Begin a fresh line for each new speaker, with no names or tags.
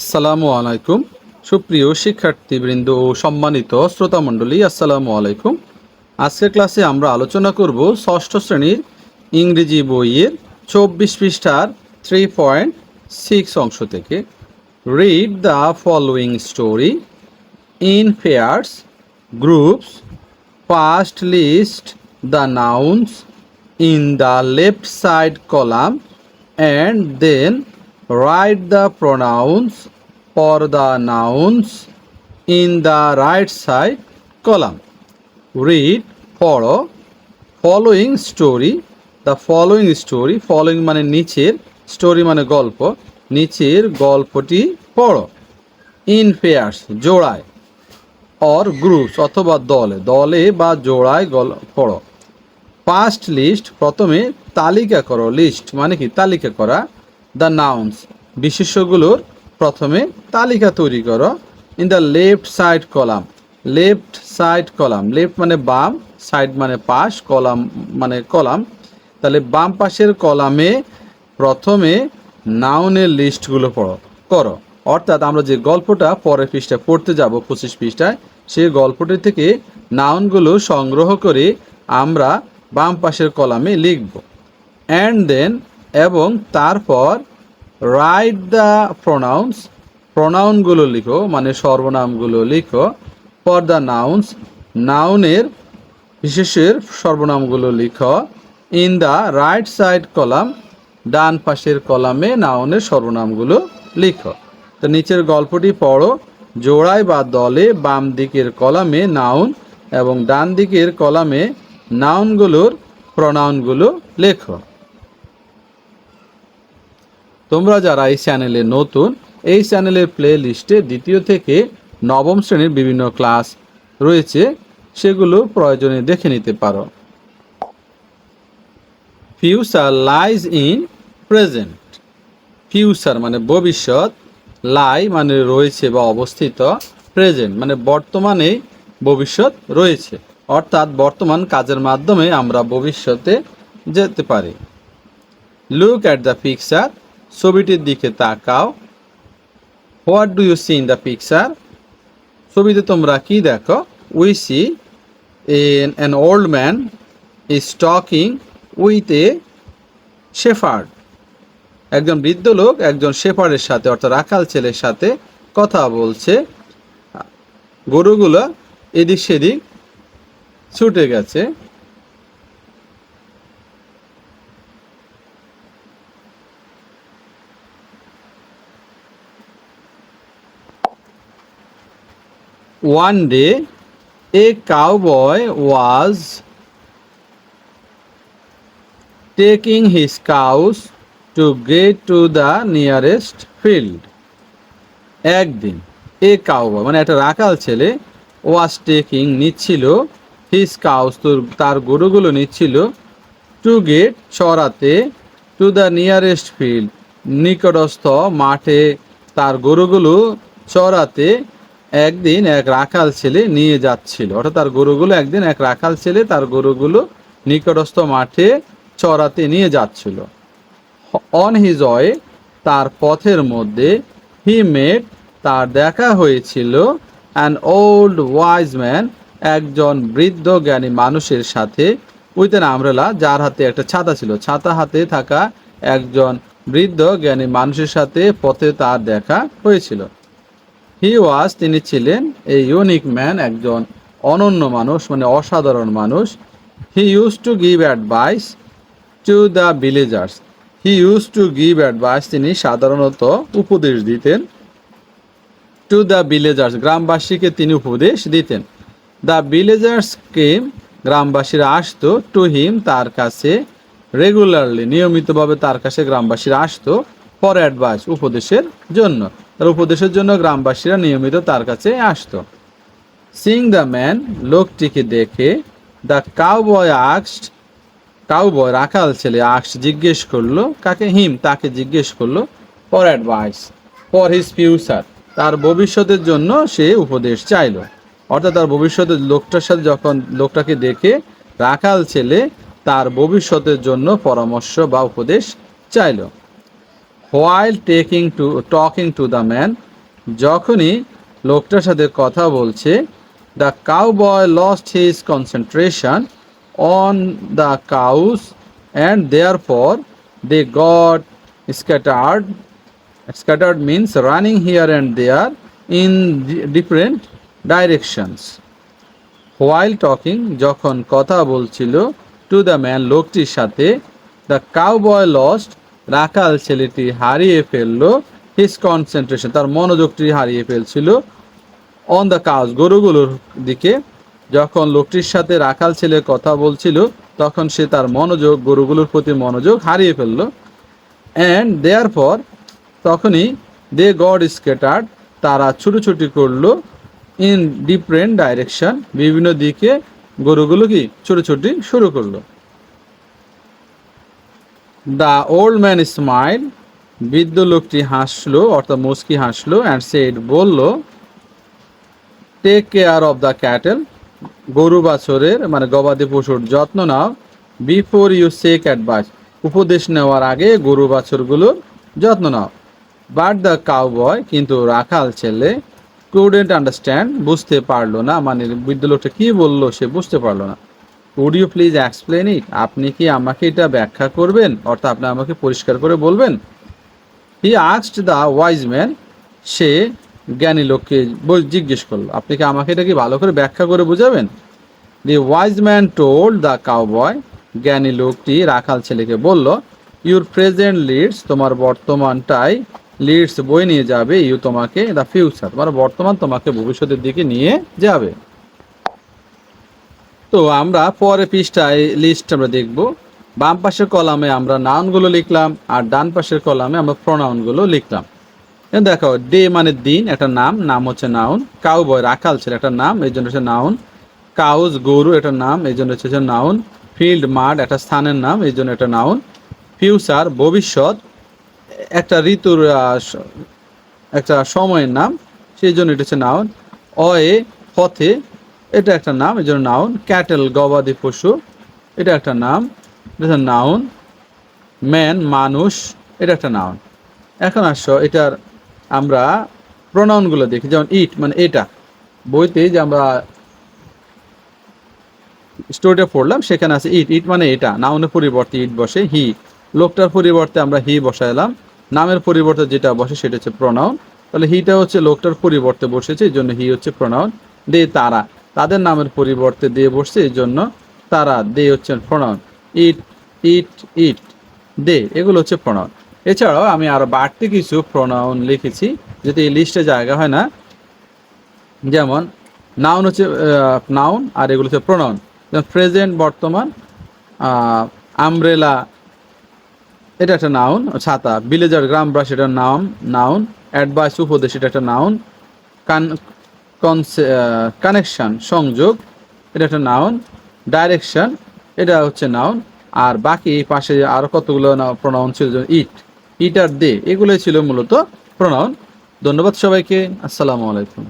আসসালামু আলাইকুম। সুপ্রিয় শিক্ষার্থীবৃন্দ ও সম্মানিত শ্রোতামণ্ডলী, আসসালামু আলাইকুম। আজকের ক্লাসে আমরা আলোচনা করব ষষ্ঠ শ্রেণির ইংরেজি বইয়ের চব্বিশ পৃষ্ঠার থ্রি পয়েন্ট সিক্স অংশ থেকে। Read the following story in pairs groups past list the nouns in the left side column and then write the pronouns, for the nouns in the right side column. Read পড়ো following story the following story following মানে নিচের story মানে গল্প, নিচের গল্পটি পড়ো। In pairs জোড়ায়। Or groups অথবা দলে দলে বা জোড়ায় গল, পড়ো। ফার্স্ট লিস্ট প্রথমে তালিকা করো লিস্ট মানে কি? তালিকা করা। দ্য নাউন্স বিশেষ্যগুলোর প্রথমে তালিকা তৈরি করো। In the left side column left side column left মানে বাম সাইড মানে পাশ কলাম মানে কলাম। তাহলে বাম পাশের কলামে প্রথমে নাউনের লিস্টগুলো পড়ো, করো। অর্থাৎ আমরা যে গল্পটা পরের পৃষ্ঠায় পড়তে যাব, পঁচিশ পৃষ্ঠায়, সেই গল্পটি থেকে নাউনগুলো সংগ্রহ করে আমরা বাম পাশের কলামে লিখব। অ্যান্ড দেন এবং তারপর রাইট দ্য প্রোনাউন্স প্রোনাউনগুলো লিখো মানে সর্বনামগুলো লিখো ফর দ্য নাউন্স নাউনের বিশেষের সর্বনামগুলো লিখো in the right side column ডান পাশের কলামে নাউনের সর্বনামগুলো লিখো। তো নিচের গল্পটি পড়ো, জোড়ায় বা দলে বাম দিকের কলামে নাউন এবং ডান দিকের কলামে নাউনগুলোর প্রনাউনগুলো লেখো। তোমরা যারা এই চ্যানেলে নতুন, এই চ্যানেলের প্লে লিস্টে দ্বিতীয় থেকে নবম শ্রেণির বিভিন্ন ক্লাস রয়েছে, সেগুলো প্রয়োজনে দেখে নিতে পারো। Future lies in present future মানে ভবিষ্যৎ লাই মানে রয়েছে বা অবস্থিত প্রেজেন্ট মানে বর্তমানে ভবিষ্যৎ রয়েছে। অর্থাৎ বর্তমান কাজের মাধ্যমে আমরা ভবিষ্যতে যেতে পারি। লুক অ্যাট দ্য পিকচার ছবিটির দিকে তাকাও। What do you see in the picture ছবিতে তোমরা কি দেখো? We see an an old man is talking with a shepherd একজন বৃদ্ধ লোক একজন শেফার্ডের সাথে, অর্থাৎ রাখাল ছেলের সাথে কথা বলছে। গরুগুলো এদিক সেদিক ছুটে গেছে। One day, a cowboy was taking his cows to get to the nearest field. একদিন এ কাউবয় মানে একটা রাখাল ছেলে ওয়াজ টেকিং নিচ্ছিল হিস কাউস তোর তার গরুগুলো নিচ্ছিল টু গেট চড়াতে টু দ্য নিয়ারেস্ট ফিল্ড নিকটস্থ মাঠে তার গরুগুলো চড়াতে একদিন এক রাখাল ছেলে নিয়ে যাচ্ছিল। অর্থাৎ তার গরুগুলো একদিন এক রাখাল ছেলে তার গরুগুলো নিকটস্থ মাঠে চড়াতে নিয়ে যাচ্ছিল। অন হিজ তার পথের মধ্যে হি মেট তার দেখা হয়েছিল অ্যান ওল্ড ওয়াইজ ম্যান একজন বৃদ্ধ জ্ঞানী মানুষের সাথে উইথ অ্যান আমরেলা যার হাতে একটা ছাতা ছিল। ছাতা হাতে থাকা একজন বৃদ্ধ জ্ঞানী মানুষের সাথে পথে তার দেখা হয়েছিল। হি ওয়াজ তিনি ছিলেন এ ইউনিক ম্যান একজন অনন্য মানুষ মানে অসাধারণ মানুষ। He use to give advice to the villagers he use to give advice তিনি সাধারণত উপদেশ দিতেন টু দ্য ভিলেজার্স গ্রামবাসীকে তিনি উপদেশ দিতেন। দ্য ভিলেজার্স কেম গ্রামবাসীরা আসতো টু হিম তার কাছে রেগুলারলি নিয়মিতভাবে তার কাছে গ্রামবাসীরা আসতো ফর অ্যাডভাইস উপদেশের জন্য। তার উপদেশের জন্য গ্রামবাসীরা নিয়মিত তার কাছে আসতো। সিং দ্য ম্যান লোকটিকে দেখে দ্য কাউ বয় আক্সড কাউ বয় রাখাল ছেলে আক্স জিজ্ঞেস করল, কাকে? হিম, তাকে জিজ্ঞেস করল for advice for his future তার ভবিষ্যতের জন্য সে উপদেশ চাইলো। অর্থাৎ তার ভবিষ্যতের লোকটার সাথে যখন লোকটাকে দেখে, রাখাল ছেলে তার ভবিষ্যতের জন্য পরামর্শ বা উপদেশ চাইলো। While taking to talking to the man যখনই লোকটার সাথে কথা বলছে the cowboy lost his concentration on the cows and there পর they got scattered means running here and there in di- different directions. While talking, যখন কথা বলছিল two the man লোকটির সাথে দ্য কাউ বয় লস্ট রাখাল ছেলেটি হারিয়ে ফেলল হিস কনসেন্ট্রেশন তার মনোযোগটি হারিয়ে ফেলছিল অন দ্য কাজ গরুগুলোর দিকে। যখন লোকটির সাথে রাখাল ছেলে কথা বলছিল, তখন সে তার মনোযোগ, গরুগুলোর প্রতি মনোযোগ হারিয়ে ফেলল। অ্যান্ড দেয়ার পর তখনই দে গড স্কেটার্ড তারা ছুটোছুটি করল ইন ডিফারেন্ট ডাইরেকশন বিভিন্ন দিকে গরুগুলো কি, ছুটোছুটি শুরু করল। দ্য ওল্ড ম্যান স্মাইল বৃদ্ধ লোকটি হাসলো, অর্থাৎ মুস্কি হাসলো অ্যান্ড সেড বলল take care of the cattle গরু, বাছরের মানে গবাদি পশুর যত্ন নাও বিফোর ইউ সেক অ্যাডভাইস উপদেশ নেওয়ার আগে গরু, বাছরগুলোর যত্ন নাও। বাট দ্য কাউ বয় কিন্তু রাখাল ছেলে কুডেন্ট আন্ডারস্ট্যান্ড বুঝতে পারল না। মানে বৃদ্ধ লোকটা কী বলল সে বুঝতে পারল না। Would you please explain it আপনি কি আমাকে এটা ব্যাখ্যা করবেন? অর্থাৎ আপনি আমাকে পরিষ্কার করে বলবেন? He asked the wise man সে জ্ঞানী লোককে জিজ্ঞেস করল, আপনি কি আমাকে এটা কি ভালো করে ব্যাখ্যা করে বুঝাবেন? The wise man told the cowboy জ্ঞানী লোকটি রাখাল ছেলেকে বলল ইউর প্রেজেন্ট লিডস তোমার বর্তমানটাই লিডস বই নিয়ে যাবে ইউ তোমাকে দ্য ফিউচার তোমার বর্তমান তোমাকে ভবিষ্যতের দিকে নিয়ে যাবে। তো আমরা পরে পৃষ্ঠায় লিস্ট আমরা দেখব। বাম পাশের কলামে আমরা নাউনগুলো লিখলাম আর ডান পাশের কলামে আমরা প্রনাউনগুলো লিখলাম। দেখো, ডে মানে দিন, একটা নাম নাম হচ্ছে নাউন। কাউ বয় রাখাল ছেলে একটা নাম, এই জন্য হচ্ছে নাউন। কাউজ গরু এটা নাম, এই জন্য হচ্ছে নাউন। ফিল্ড, মাঠ, একটা স্থানের নাম, এই জন্য একটা নাউন। ফিউচার, ভবিষ্যৎ, একটা ঋতুর একটা সময়ের নাম, সেই জন্য এটা হচ্ছে নাউন। অয়ে, পথে এটা একটা নাম, এই জন্য নাউন। ক্যাটেল গবাদি পশু, এটা একটা নাম। নাউন। ম্যান মানুষ, এটা একটা নাউন। এখন আসো, এটার আমরা প্রোনাউনগুলো দেখি, যেমন ইট মানে এটা। বইতে যে আমরা স্টোরিটা পড়লাম, সেখানে আছে ইট ইট মানে এটা। নাউনের পরিবর্তে ইট বসে হি লোকটার পরিবর্তে আমরা হি বসাইলাম নামের পরিবর্তে যেটা বসে, সেটা হচ্ছে প্রোনাউন তাহলে হিটা হচ্ছে লোকটার পরিবর্তে বসেছে, এই জন্য হি হচ্ছে প্রোনাউন দে তারা। তাদের নামের পরিবর্তে দিয়ে বসছে, এই জন্য তারা দে হচ্ছেন প্রোনাউন ইট ইট ইট, দে, এগুলো হচ্ছে প্রোনাউন এছাড়াও আমি আরও বাড়তি কিছু প্রোনাউন লিখেছি, যদি এই লিস্টে জায়গা হয় না, যেমন নাউন হচ্ছে নাউন আর এগুলো হচ্ছে প্রোনাউন যেমন প্রেজেন্ট, বর্তমান আমব্রেলা, এটা একটা নাউন, ছাতা। ভিলেজার গ্রাম ব্রাশ এটা নাম নাউন। অ্যাডভাইস, উপদেশ, এটা একটা নাউন। কান কানেকশন সংযোগ, এটা একটা নাউন ডাইরেকশান এটা হচ্ছে নাউন আর বাকি পাশে আরও কতগুলো প্রণাউন ছিল ইট ইট আর দে এগুলোই ছিল মূলত প্রণাউন ধন্যবাদ সবাইকে, আসসালামু আলাইকুম।